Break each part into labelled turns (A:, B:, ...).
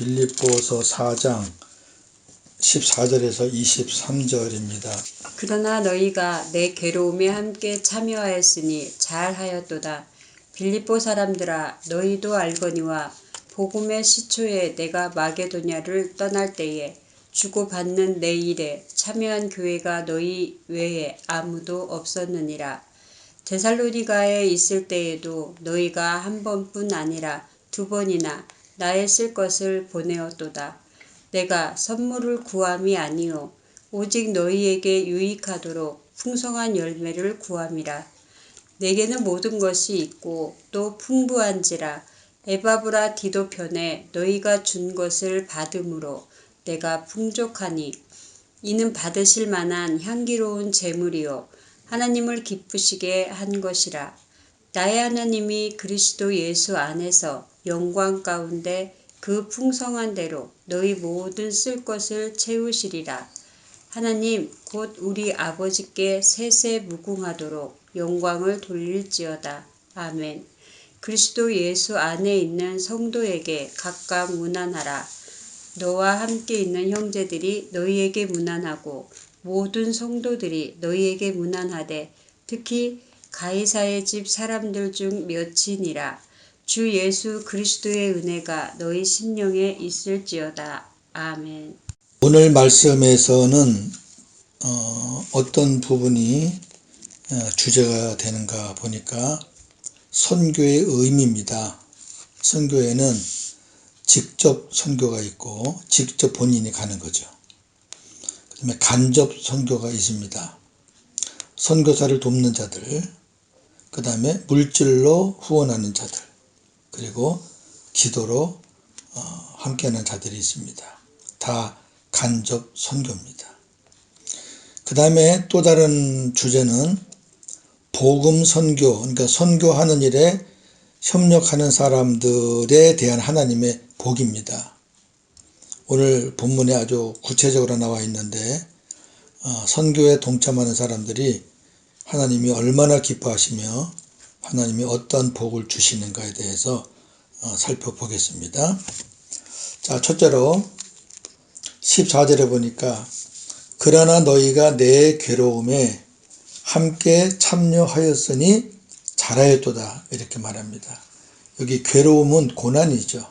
A: 빌립보서 4장 14절에서 23절입니다.
B: 그러나 너희가 내 괴로움에 함께 참여하였으니 잘하였도다. 빌립보 사람들아 너희도 알거니와 복음의 시초에 내가 마게도냐를 떠날 때에 주고받는 내 일에 참여한 교회가 너희 외에 아무도 없었느니라. 데살로니가에 있을 때에도 너희가 한 번뿐 아니라 두 번이나 나의 쓸 것을 보내었도다. 내가 선물을 구함이 아니요 오직 너희에게 유익하도록 풍성한 열매를 구함이라. 내게는 모든 것이 있고 또 풍부한지라 에바브라 디도 편에 너희가 준 것을 받음으로 내가 풍족하니 이는 받으실 만한 향기로운 제물이요 하나님을 기쁘시게 한 것이라. 나의 하나님이 그리스도 예수 안에서 영광 가운데 그 풍성한 대로 너희 모든 쓸 것을 채우시리라. 하나님 곧 우리 아버지께 세세 무궁하도록 영광을 돌릴지어다. 아멘. 그리스도 예수 안에 있는 성도에게 각각 문안하라. 너와 함께 있는 형제들이 너희에게 문안하고 모든 성도들이 너희에게 문안하되 특히 가이사의 집 사람들 중 몇이니라. 주 예수 그리스도의 은혜가 너희 심령에 있을지어다. 아멘.
A: 오늘 말씀에서는 어, 어떤 부분이 어, 주제가 되는가 보니까 선교의 의미입니다. 선교에는 직접 선교가 있고 직접 본인이 가는 거죠. 그다음에 간접 선교가 있습니다. 선교사를 돕는 자들, 그 다음에 물질로 후원하는 자들, 그리고 기도로 어, 함께하는 자들이 있습니다. 다 간접 선교입니다. 그 다음에 또 다른 주제는 복음 선교, 그러니까 선교하는 일에 협력하는 사람들에 대한 하나님의 복입니다. 오늘 본문에 아주 구체적으로 나와 있는데 어, 선교에 동참하는 사람들이 하나님이 얼마나 기뻐하시며 하나님이 어떤 복을 주시는가에 대해서 어, 살펴보겠습니다. 자, 첫째로 14절에 보니까 그러나 너희가 내 괴로움에 함께 참여하였으니 잘하였도다 이렇게 말합니다. 여기 괴로움은 고난이죠.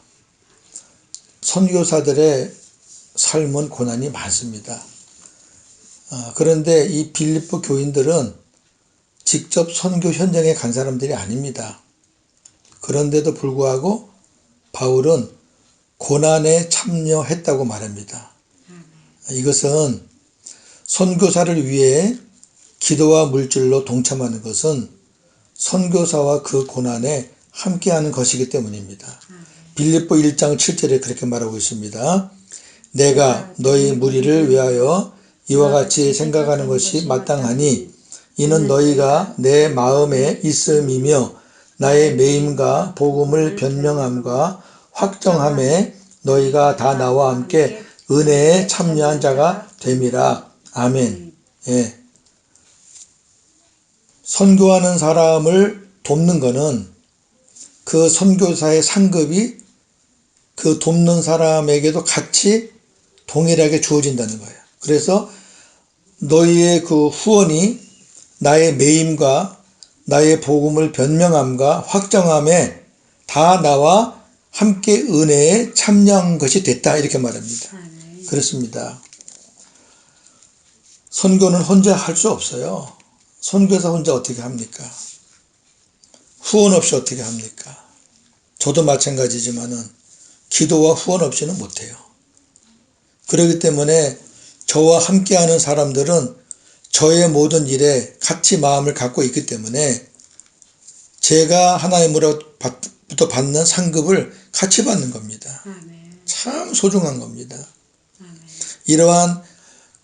A: 선교사들의 삶은 고난이 많습니다. 어, 그런데 이 빌립보 교인들은 직접 선교 현장에 간 사람들이 아닙니다. 그런데도 불구하고 바울은 고난에 참여했다고 말합니다. 이것은 선교사를 위해 기도와 물질로 동참하는 것은 선교사와 그 고난에 함께하는 것이기 때문입니다. 빌립보 1장 7절에 그렇게 말하고 있습니다. 내가 너희 무리를 위하여 이와 같이 생각하는 것이 마땅하니 이는 너희가 내 마음에 있음이며 나의 매임과 복음을 변명함과 확정함에 너희가 다 나와 함께 은혜에 참여한 자가 됨이라. 아멘. 예. 선교하는 사람을 돕는 것은 그 선교사의 상급이 그 돕는 사람에게도 같이 동일하게 주어진다는 거예요. 그래서 너희의 그 후원이 나의 매임과 나의 복음을 변명함과 확정함에 다 나와 함께 은혜에 참여한 것이 됐다 이렇게 말합니다. 그렇습니다. 선교는 혼자 할 수 없어요. 선교사 혼자 어떻게 합니까? 후원 없이 어떻게 합니까? 저도 마찬가지지만은 기도와 후원 없이는 못해요. 그렇기 때문에 저와 함께하는 사람들은 저의 모든 일에 같이 마음을 갖고 있기 때문에 제가 하나님으로부터 받는 상급을 같이 받는 겁니다.
B: 아멘.
A: 참 소중한 겁니다.
B: 아멘.
A: 이러한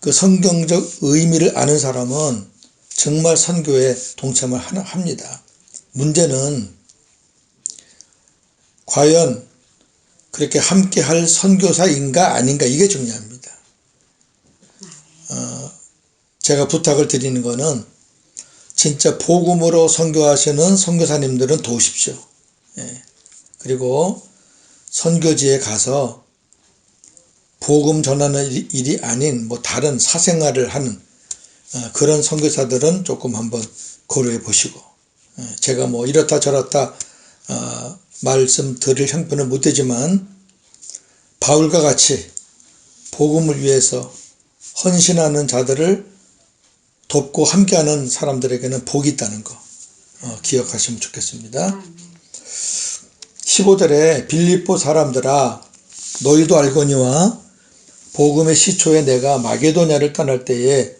A: 그 성경적 의미를 아는 사람은 정말 선교에 동참을 합니다. 문제는 과연 그렇게 함께 할 선교사인가 아닌가 이게 중요합니다. 어, 제가 부탁을 드리는 거는 진짜 복음으로 선교하시는 선교사님들은 도우십시오. 예. 그리고 선교지에 가서 복음 전하는 일이- 아닌 뭐 다른 사생활을 하는 어, 그런 선교사들은 조금 한번 고려해 보시고 어, 제가 뭐 이렇다 저렇다 어, 말씀 드릴 형편은 못 되지만 바울과 같이 복음을 위해서 헌신하는 자들을 돕고 함께하는 사람들에게는 복이 있다는 거 어, 기억하시면 좋겠습니다. 15절에 빌립보 사람들아 너희도 알거니와 복음의 시초에 내가 마게도냐를 떠날 때에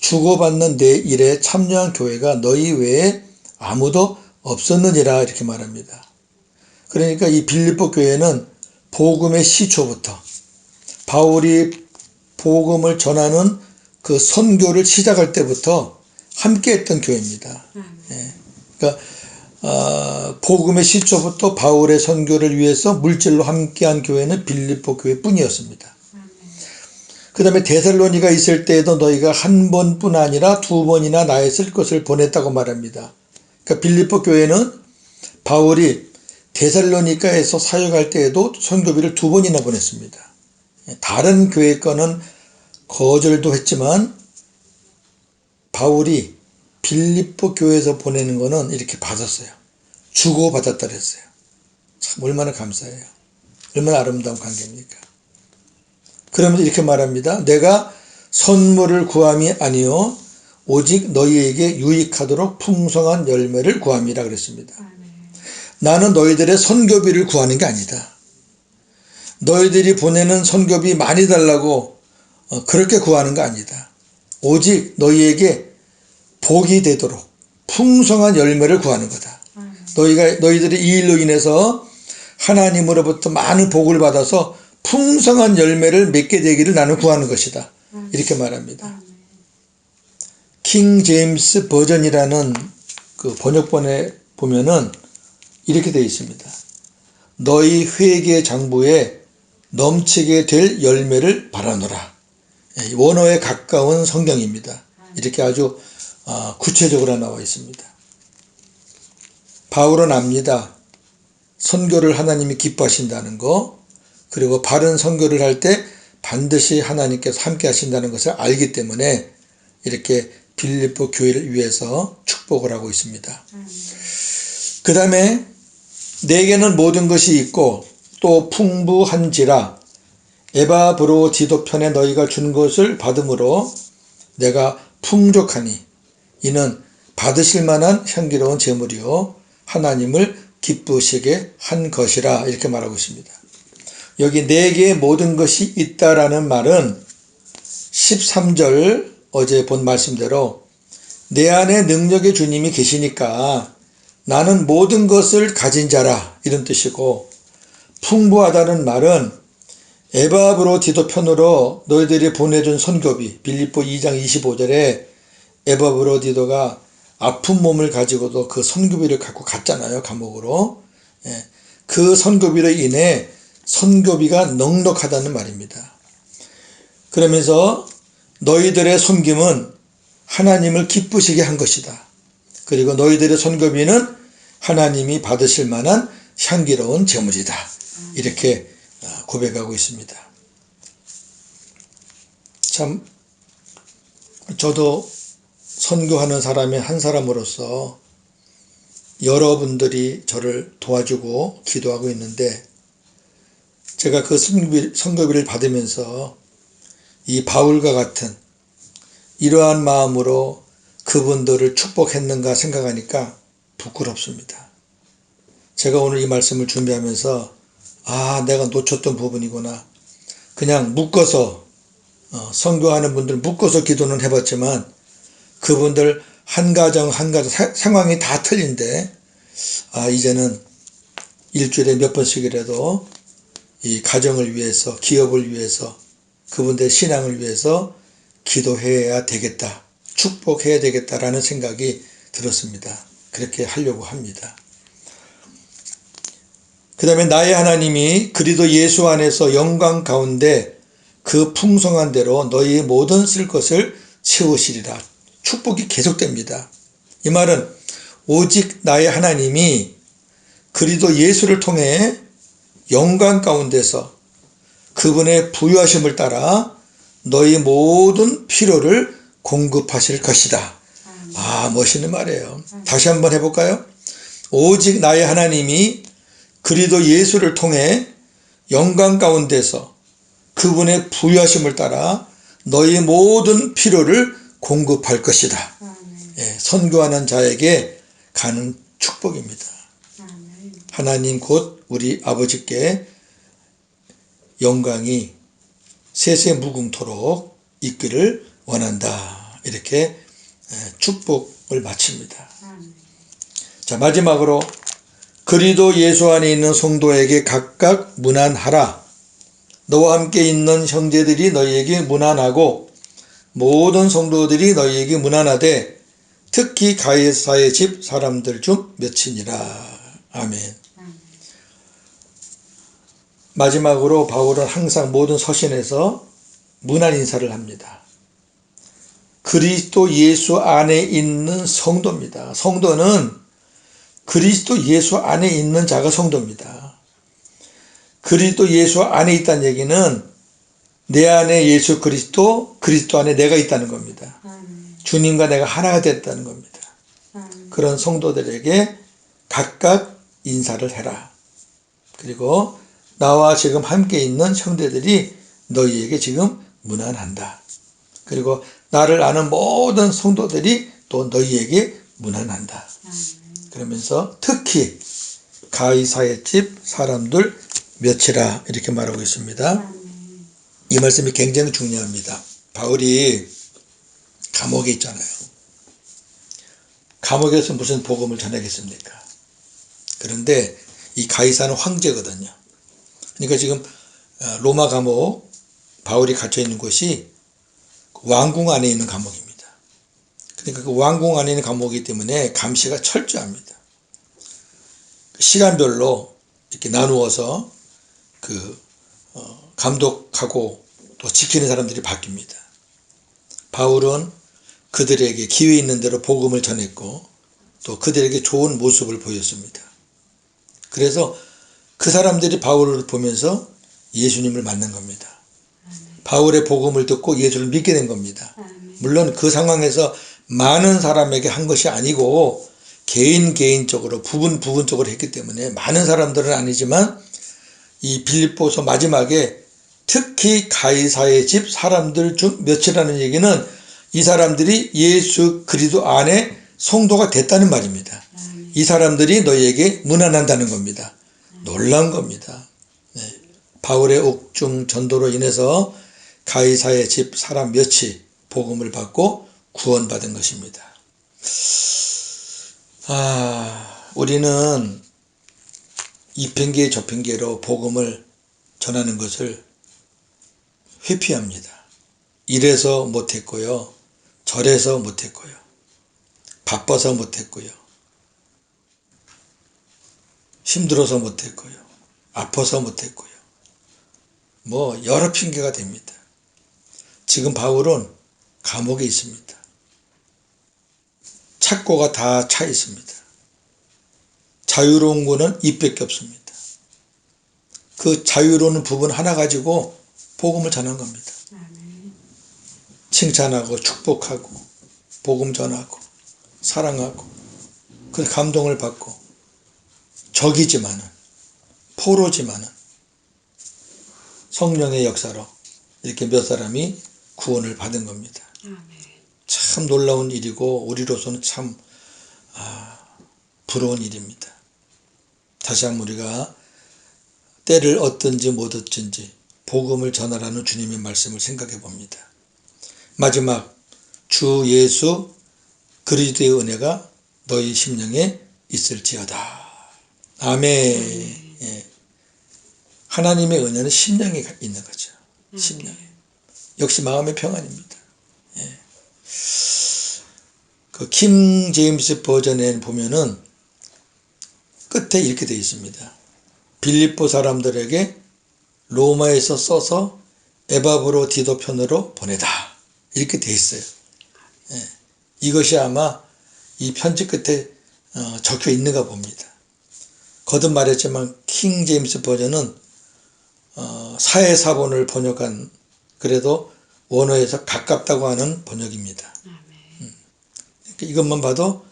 A: 주고받는 내 일에 참여한 교회가 너희 외에 아무도 없었느니라 이렇게 말합니다. 그러니까 이 빌립보 교회는 복음의 시초부터 바울이 복음을 전하는 그 선교를 시작할 때부터 함께했던 교회입니다. 예. 그러니까 어, 복음의 시초부터 바울의 선교를 위해서 물질로 함께한 교회는 빌립보 교회뿐이었습니다. 그 다음에 데살로니가 있을 때에도 너희가 한 번뿐 아니라 두 번이나 나의 쓸 것을 보냈다고 말합니다. 그러니까 빌립보 교회는 바울이 데살로니카에서 사역할 때에도 선교비를 두 번이나 보냈습니다. 다른 교회 거는 거절도 했지만 바울이 빌립보 교회에서 보내는 거는 이렇게 받았어요. 주고 받았다 그랬어요. 참 얼마나 감사해요. 얼마나 아름다운 관계입니까? 그러면서 이렇게 말합니다. 내가 선물을 구함이 아니요 오직 너희에게 유익하도록 풍성한 열매를 구함이라 그랬습니다. 나는 너희들의 선교비를 구하는 게 아니다. 너희들이 보내는 선교비 많이 달라고 어, 그렇게 구하는 거 아니다. 오직 너희에게 복이 되도록 풍성한 열매를 구하는 거다. 너희가 너희들이 이 일로 인해서 하나님으로부터 많은 복을 받아서 풍성한 열매를 맺게 되기를 나는 구하는 것이다. 이렇게 말합니다. 킹 제임스 버전이라는 그 번역본에 보면은 이렇게 되어 있습니다. 너희 회개 장부에 넘치게 될 열매를 바라노라. 예, 원어에 가까운 성경입니다. 이렇게 아주 아, 구체적으로 나와 있습니다. 바울은 압니다. 선교를 하나님이 기뻐하신다는 거, 그리고 바른 선교를 할 때 반드시 하나님께서 함께 하신다는 것을 알기 때문에 이렇게 빌립보 교회를 위해서 축복을 하고 있습니다. 그 다음에 내게는 모든 것이 있고 또 풍부한지라 에바브로 지도편에 너희가 준 것을 받음으로 내가 풍족하니 이는 받으실 만한 향기로운 제물이요 하나님을 기쁘시게 한 것이라 이렇게 말하고 있습니다. 여기 내게 모든 것이 있다라는 말은 13절 어제 본 말씀대로 내 안에 능력의 주님이 계시니까 나는 모든 것을 가진 자라 이런 뜻이고 풍부하다는 말은 에바브로 디도 편으로 너희들이 보내준 선교비 빌립보 2장 25절에 에바브로 디도가 아픈 몸을 가지고도 그 선교비를 갖고 갔잖아요 감옥으로 예, 그 선교비로 인해 선교비가 넉넉하다는 말입니다. 그러면서 너희들의 섬김은 하나님을 기쁘시게 한 것이다. 그리고 너희들의 선교비는 하나님이 받으실 만한 향기로운 제물이다. 이렇게 아, 고백하고 있습니다. 참 저도 선교하는 사람의 한 사람으로서 여러분들이 저를 도와주고 기도하고 있는데 제가 그 선교비- 선교비를 받으면서 이 바울과 같은 이러한 마음으로 그분들을 축복했는가 생각하니까 부끄럽습니다. 제가 오늘 이 말씀을 준비하면서 아 내가 놓쳤던 부분이구나. 그냥 묶어서 어, 선교하는 분들 묶어서 기도는 해봤지만 그분들 한 가정 한 가정 사- 상황이 다 틀린데 아 이제는 일주일에 몇 번씩이라도 이 가정을 위해서 기업을 위해서 그분들의 신앙을 위해서 기도해야 되겠다. 축복해야 되겠다라는 생각이 들었습니다. 그렇게 하려고 합니다 그 다음에 나의 하나님이 그리도 예수 안에서 영광 가운데 그 풍성한 대로 너희의 모든 쓸 것을 채우시리라. 축복이 계속됩니다. 이 말은 오직 나의 하나님이 그리도 예수를 통해 영광 가운데서 그분의 부유하심을 따라 너희 모든 필요를 공급하실 것이다. 아, 멋있는 말이에요. 다시 한번 해볼까요? 오직 나의 하나님이 그리도 예수를 통해 영광 가운데서 그분의 부유하심을 따라 너희 모든 필요를 공급할 것이다. 예, 선교하는 자에게 가는 축복입니다. 하나님 곧 우리 아버지께 영광이 세세 무궁토록 있기를 원한다. 이렇게 예, 축복을 마칩니다. 자, 마지막으로 그리도 예수 안에 있는 성도에게 각각 문안하라. 너와 함께 있는 형제들이 너희에게 문안하고 모든 성도들이 너희에게 문안하되 특히 가이사의 집 사람들 중 몇이니라. 아멘. 마지막으로 바울은 항상 모든 서신에서 문안 인사를 합니다. 그리스도 예수 안에 있는 성도입니다. 성도는 그리스도 예수 안에 있는 자가 성도입니다. 그리스도 예수 안에 있다는 얘기는 내 안에 예수 그리스도, 그리스도 안에 내가 있다는 겁니다. 주님과 내가 하나가 됐다는 겁니다. 그런 성도들에게 각각 인사를 해라. 그리고 나와 지금 함께 있는 형제들이 너희에게 지금 문안한다. 그리고 나를 아는 모든 성도들이 또 너희에게 문안한다. 그러면서 특히 가이사의 집 사람들 몇이라 이렇게 말하고 있습니다. 이 말씀이 굉장히 중요합니다. 바울이 감옥에 있잖아요. 감옥에서 무슨 복음을 전하겠습니까? 그런데 이 가이사는 황제거든요. 그러니까 지금 어, 로마 감옥 바울이 갇혀 있는 곳이 왕궁 안에 있는 감옥입니다. 그러니까 그 왕궁 안에 있는 감옥이기 때문에 감시가 철저합니다. 시간별로 이렇게 나누어서 그 어, 감독하고 또 지키는 사람들이 바뀝니다. 바울은 그들에게 기회 있는 대로 복음을 전했고 또 그들에게 좋은 모습을 보였습니다. 그래서 그 사람들이 바울을 보면서 예수님을 만난 겁니다. 바울의 복음을 듣고 예수를 믿게 된 겁니다. 물론 그 상황에서 많은 사람에게 한 것이 아니고 개인 개인적으로 부분 부분적으로 했기 때문에 많은 사람들은 아니지만 이 빌립보서 마지막에 특히 가이사의 집 사람들 중 몇이라는 얘기는 이 사람들이 예수 그리스도 안에 성도가 됐다는 말입니다. 이 사람들이 너희에게 문안한다는 겁니다. 놀란 겁니다. 네. 바울의 옥중 전도로 인해서 가이사의 집 사람 몇이 복음을 받고 구원받은 것입니다. 아, 우리는 이 핑계 저 핑계로 복음을 전하는 것을 회피합니다. 이래서 못했고요. 저래서 못했고요. 바빠서 못했고요. 힘들어서 못했고요. 아파서 못했고요. 뭐 여러 핑계가 됩니다. 지금 바울은 감옥에 있습니다. 착고가 다 차 있습니다. 자유로운 거는 입밖에 없습니다. 그 자유로운 부분 하나 가지고 복음을 전한 겁니다. 칭찬하고 축복하고 복음 전하고 사랑하고 그 감동을 받고 적이지만은 포로지만은 성령의 역사로 이렇게 몇 사람이 구원을 받은 겁니다. 참 놀라운 일이고 우리로서는 참 아, 부러운 일입니다. 다시 한번 우리가 때를 얻든지 못 얻든지 복음을 전하라는 주님의 말씀을 생각해 봅니다. 마지막 주 예수 그리스도의 은혜가 너희 심령에 있을지어다. 아멘. 예. 하나님의 은혜는 심령에 있는 거죠. 심령에. 역시 마음의 평안입니다. 예. 그킹 제임스 버전에 보면은 끝에 이렇게 되어 있습니다. 빌립보 사람들에게 로마에서 써서 에바브로 디도 편으로 보내다. 이렇게 되어 있어요. 예. 이것이 아마 이 편지 끝에 어, 적혀 있는가 봅니다. 거듭 말했지만 킹 제임스 버전은 어, 사회사본을 번역한 그래도 원어에서 가깝다고 하는 번역입니다.
B: 아멘.
A: 그러니까 이것만 봐도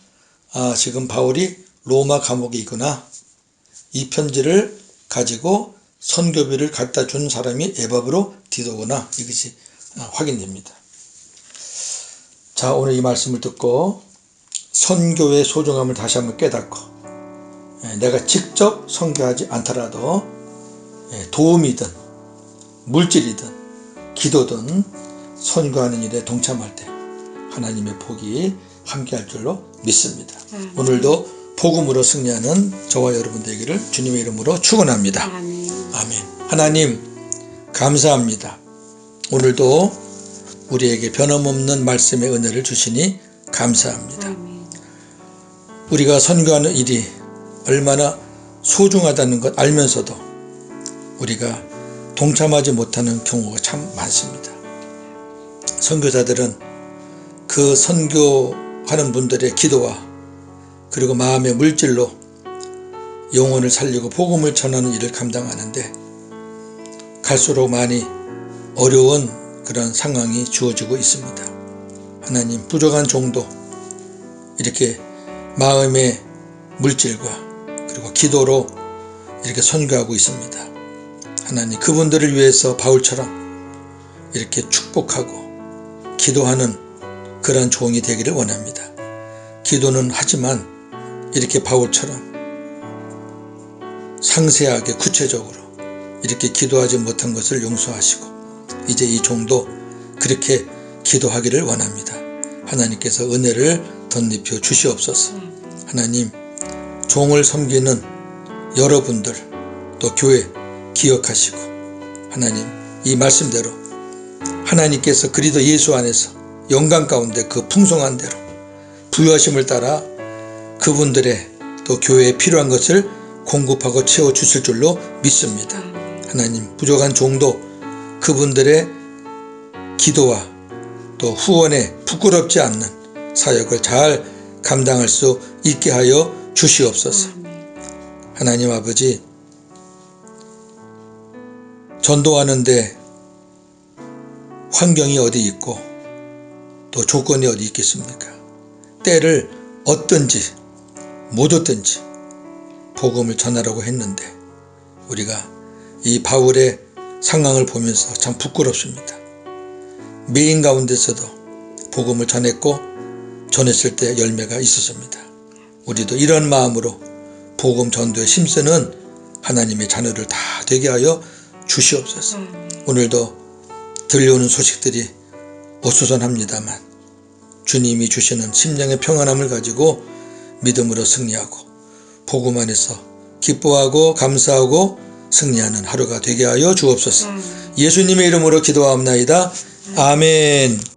A: 아 지금 바울이 로마 감옥에 있구나. 이 편지를 가지고 선교비를 갖다 준 사람이 에바브로 디도구나. 이것이 아, 확인됩니다. 자 오늘 이 말씀을 듣고 선교의 소중함을 다시 한번 깨닫고 예, 내가 직접 선교하지 않더라도 예, 도움이든 물질이든 기도든 선교하는 일에 동참할 때 하나님의 복이 함께할 줄로 믿습니다.
B: 아멘.
A: 오늘도 복음으로 승리하는 저와 여러분 되기를 주님의 이름으로 축원합니다.
B: 아멘.
A: 아멘. 하나님 감사합니다. 오늘도 우리에게 변함없는 말씀의 은혜를 주시니 감사합니다.
B: 아멘.
A: 우리가 선교하는 일이 얼마나 소중하다는 것 알면서도 우리가 동참하지 못하는 경우가 참 많습니다. 선교사들은 그 선교하는 분들의 기도와 그리고 마음의 물질로 영혼을 살리고 복음을 전하는 일을 감당하는데 갈수록 많이 어려운 그런 상황이 주어지고 있습니다. 하나님 부족한 종도 이렇게 마음의 물질과 그리고 기도로 이렇게 선교하고 있습니다. 하나님 그분들을 위해서 바울처럼 이렇게 축복하고 기도하는 그런 종이 되기를 원합니다. 기도는 하지만 이렇게 바울처럼 상세하게 구체적으로 이렇게 기도하지 못한 것을 용서하시고 이제 이 종도 그렇게 기도하기를 원합니다. 하나님께서 은혜를 덧입혀 주시옵소서. 하나님 종을 섬기는 여러분들 또 교회 기억하시고 하나님 이 말씀대로 하나님께서 그리도 예수 안에서 영광 가운데 그 풍성한 대로 부여하심을 따라 그분들의 또 교회에 필요한 것을 공급하고 채워 주실 줄로 믿습니다. 하나님 부족한 종도 그분들의 기도와 또 후원에 부끄럽지 않는 사역을 잘 감당할 수 있게 하여 주시옵소서. 하나님 아버지 전도하는데 환경이 어디 있고 또 조건이 어디 있겠습니까? 때를 얻든지 못 얻든지 복음을 전하라고 했는데 우리가 이 바울의 상황을 보면서 참 부끄럽습니다. 메인 가운데서도 복음을 전했고 전했을 때 열매가 있었습니다. 우리도 이런 마음으로 복음 전도에 힘쓰는 하나님의 자녀를 다 되게 하여 주시옵소서. 오늘도 들려오는 소식들이 어수선합니다만 주님이 주시는 심령의 평안함을 가지고 믿음으로 승리하고 복음 안에서 기뻐하고 감사하고 승리하는 하루가 되게 하여 주옵소서. 예수님의 이름으로 기도하옵나이다. 아멘.